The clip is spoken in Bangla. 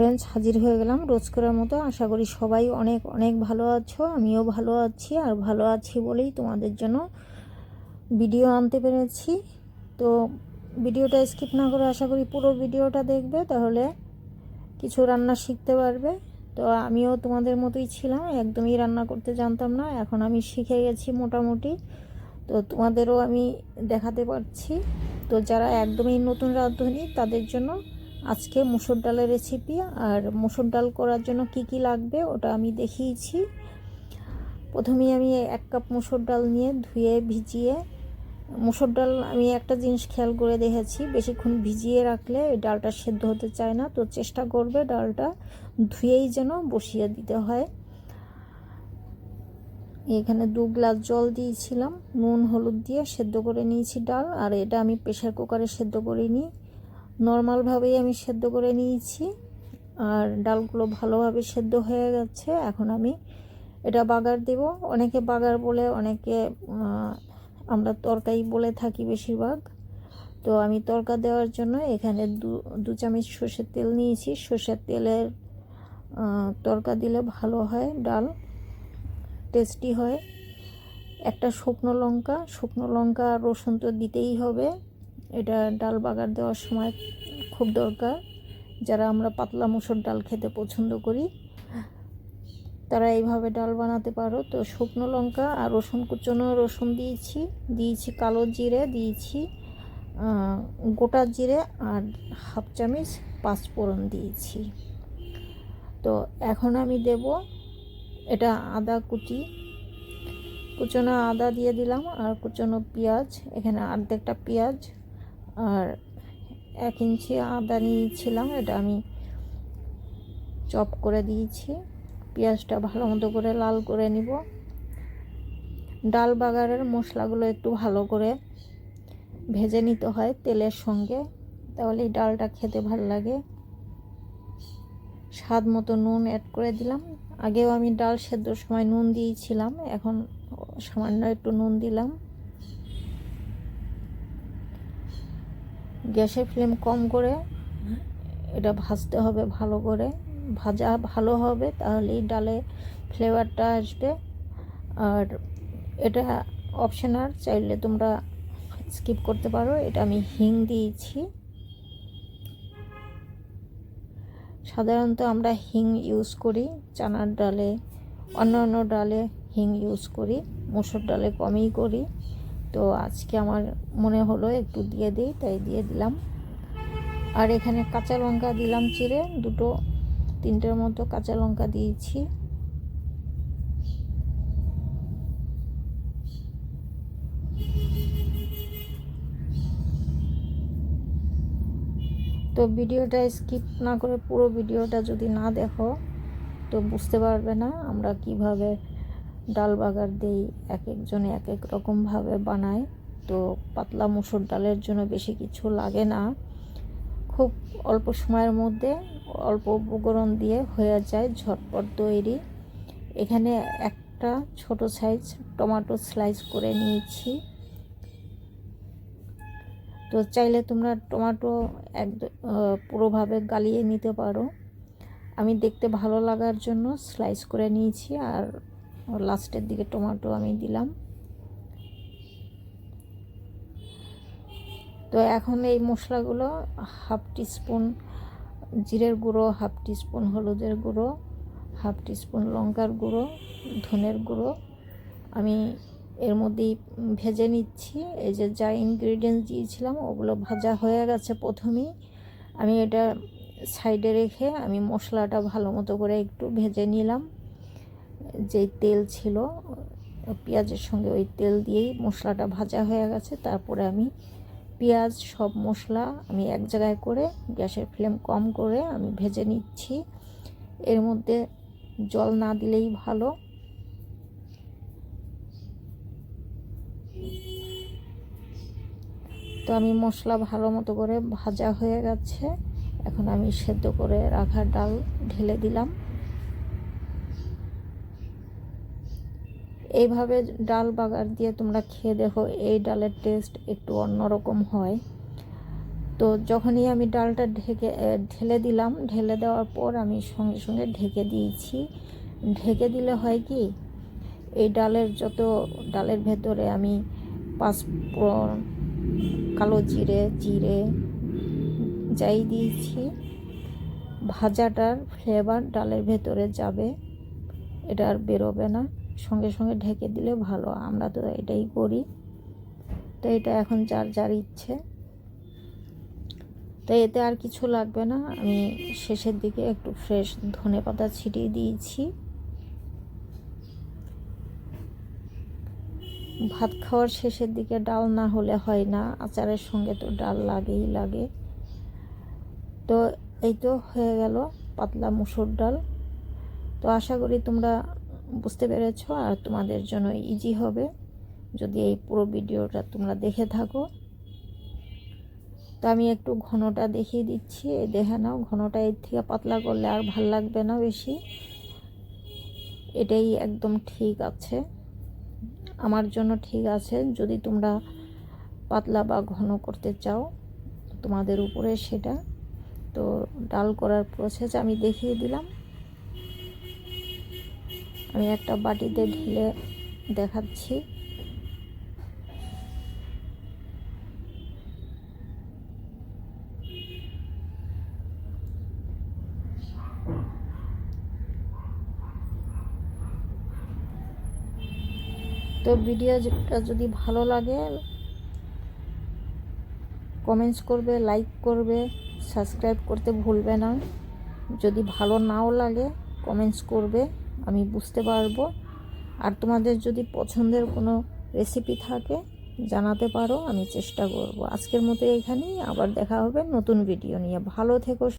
ফ্রেন্ডস হাজির হয়ে গেলাম রোজ করার মতো। আশা করি সবাই অনেক অনেক ভালো আছো, আমিও ভালো আছি আর ভালো আছি বলেই তোমাদের জন্য ভিডিও আনতে পেরেছি। তো ভিডিওটা স্কিপ না করে আশা করি পুরো ভিডিওটা দেখবে, তাহলে কিছু রান্না শিখতে পারবে। তো আমিও তোমাদের মতোই ছিলাম, একদমই রান্না করতে জানতাম না, এখন আমি শিখে গেছি মোটামুটি। তো তোমাদেরও আমি দেখাতে পারছি। তো যারা একদমই নতুন রাঁধুনি, তাদের জন্য আজকে মুসুর ডালের রেসিপি আর মুসুর ডাল করার জন্য কি কি লাগবে ওটা আমি দেখিয়েছি। প্রথমেই আমি এক কাপ মুসুর ডাল নিয়ে ধুয়ে, ভিজিয়ে, মুসুর ডাল আমি একটা জিনিস খেয়াল করে দেখেছি, বেশিক্ষণ ভিজিয়ে রাখলে ডালটা সেদ্ধ হতে চায় না, তো চেষ্টা করবে ডালটা ধুয়েই যেন বসিয়ে দিতে হয়। এখানে দু গ্লাস জল দিয়েছিলাম, নুন, হলুদ দিয়ে সেদ্ধ করে নিয়েছি ডাল, আর এটা আমি প্রেশার কুকারে সেদ্ধ করিনি। নর্মালভাবেই আমি সেদ্ধ করে নিয়েছি। আর ডালগুলো ভালোভাবে সেদ্ধ হয়ে গেছে। এখন আমি এটা বাগার দেব। অনেকে বাগার বলে, অনেকে আমরা তরকারি বলে থাকি বেশিরভাগ। তো আমি তরকা দেওয়ার জন্য এখানে দু দু চামচ সর্ষের তেল নিয়েছি। সর্ষের তেলের তরকা দিলে ভালো হয় ডাল, টেস্টি হয়। একটা শুকনো লঙ্কা শুকনো লঙ্কা রসুন তো দিতেই হবে। এটা ডাল বাগার দেওয়ার সময় খুব দরকার। যারা আমরা পাতলা মুসুর ডাল খেতে পছন্দ করি, তারা এইভাবে ডাল বানাতে পারো। তো শুকনো লঙ্কা আর রসুন কুচনো রসুন দিয়েছি দিয়েছি কালো জিরে, দিয়েছি গোটা জিরে আর হাফ চামচ পাঁচফোড়ন দিয়েছি। তো এখন আমি দেব এটা আদা কুচি। কুচনো আদা দিয়ে দিলাম আর কুচনো পেঁয়াজ, এখানে অর্ধেকটা পেঁয়াজ আর এক ইঞ্চি আদা নিয়েছিলাম, এটা আমি চপ করে দিয়েছি। পেঁয়াজটা ভালো মতো করে লাল করে নিব। ডাল বাগারের মশলাগুলো একটু ভালো করে ভেজে নিতে হয় তেলের সঙ্গে, তাহলে এই ডালটা খেতে ভালো লাগে। স্বাদ মতো নুন অ্যাড করে দিলাম। আগেও আমি ডাল সেদ্ধর সময় নুন দিয়েছিলাম, এখন সামান্য একটু নুন দিলাম। গ্যাসের ফ্লেম কম করে এটা ভাজতে হবে ভালো করে। ভাজা ভালো হবে, তাহলেই ডালে ফ্লেভারটা আসবে। আর এটা অপশনাল, চাইলে তোমরা স্কিপ করতে পারো। এটা আমি হিং দিয়েছি। সাধারণত আমরা হিং ইউজ করি, চানার ডালে অন্য অন্য ডালে হিং ইউজ করি, মুসুর ডালে কমই করি। তো আজকে আমার মনে হলো একটু দিয়ে দিই, তাই দিয়ে দিলাম। আর এখানে কাঁচা লঙ্কা দিলাম চিড়ে, দুটো, তিনটের মতো কাঁচা লঙ্কা দিয়েছি। তো ভিডিওটা স্কিপ না করে পুরো ভিডিওটা যদি না দেখো, তো বুঝতে পারবে না আমরা কীভাবে ডাল বাগার দিই এক একজনে এক এক রকমভাবে বানায়। তো পাতলা মুসুর ডালের জন্য বেশি কিছু লাগে না। খুব অল্প সময়ের মধ্যে অল্প উপকরণ দিয়ে হয়ে যায় ঝটপট তৈরি। এখানে একটা ছোট সাইজ টমেটো স্লাইস করে নিয়েছি। তো চাইলে তোমরা টমেটো এক পুরোভাবে গালিয়ে নিতে পারো। আমি দেখতে ভালো লাগার জন্য স্লাইস করে নিয়েছি আর লাস্টের দিকে টমেটো আমি দিলাম। তো এখন এই মশলাগুলো হাফ টিস্পুন জিরের গুঁড়ো, হাফ টিস্পুন হলুদের গুঁড়ো, হাফ টিস্পুন লঙ্কার গুঁড়ো, ধনের গুঁড়ো। আমি এর মধ্যেই ভেজে নিচ্ছি। এই যে যা ইনগ্রিডিয়েন্টস দিয়েছিলাম, ওগুলো ভাজা হয়ে গেছে প্রথমেই। আমি এটা সাইডে রেখে আমি মশলাটা ভালো মতো করে একটু ভেজে নিলাম। যেই তেল ছিল, পেঁয়াজের সঙ্গে ওই তেল দিয়েই মশলাটা ভাজা হয়ে গেছে। তারপরে আমি পেঁয়াজ, সব মশলা আমি এক জায়গায় করে গ্যাসের ফ্লেম কম করে আমি ভেজে নিচ্ছি। এর মধ্যে জল না দিলেই ভালো। তো আমি মশলা ভালো মতো করে ভাজা হয়ে গেছে। এখন আমি সেদ্ধ করে রাখা ডাল ঢেলে দিলাম। এইভাবে ডাল বাগার দিয়ে তোমরা খেয়ে দেখো, এই ডালের টেস্ট একটু অন্যরকম হয়। তো যখনই আমি ডালটা ঢেকে ঢেলে দিলাম, ঢেলে দেওয়ার পর আমি সঙ্গে সঙ্গে ঢেকে দিয়েছি। ঢেকে দিলে হয় কি, এই ডালের যত, ডালের ভেতরে আমি পাঁচফোড়ন, কালো জিরে জিরে যাই দিয়েছি, ভাজাটার ফ্লেভার ডালের ভেতরে যাবে, এটা আর বেরোবে না। সঙ্গে সঙ্গে ঢেকে দিলে ভালো, আমরা তো এটাই করি। তো এটা এখন যার যার ইচ্ছে। তো এতে আর কিছু লাগবে না, আমি শেষের দিকে একটু ফ্রেশ ধনে পাতা ছিটিয়ে দিয়েছি। ভাত খাওয়ার শেষের দিকে ডাল না হলে হয় না, আচারের সঙ্গে তো ডাল লাগেই লাগে। তো এই তো হয়ে গেল পাতলা মুসুর ডাল। তো আশা করি তোমরা বুঝতে পেরেছ? আর তোমাদের জন্য ইজি হবে। যদি এই পুরো ভিডিওটা তোমরা দেখে থাকো। তো আমি একটু ঘনটা দেখিয়ে দিচ্ছি। এই দেখে নাও, ঘনটা এর থেকে পাতলা করলে আর ভালো লাগবে না বেশি। এটাই একদম ঠিক আছে। আমার জন্য ঠিক আছে। যদি তোমরা পাতলা বা ঘন করতে চাও, তোমাদের উপরে সেটা। তো ডাল করার প্রসেস আমি দেখিয়ে দিলাম। আমি একটা বাটিতে ঢেলে দেখাচ্ছি। তো ভিডিওটা যদি ভালো লাগে কমেন্টস করবে লাইক করবে সাবস্ক্রাইব করতে ভুলবে না। যদি ভালো নাও লাগে কমেন্টস করবে। আমি বুঝতে পারব। আর তোমাদের যদি পছন্দের কোনো রেসিপি থাকে, জানাতে পারো, আমি চেষ্টা করব। আজকের মতো এখানেই, আবার দেখা হবে নতুন ভিডিও নিয়ে। ভালো থেকো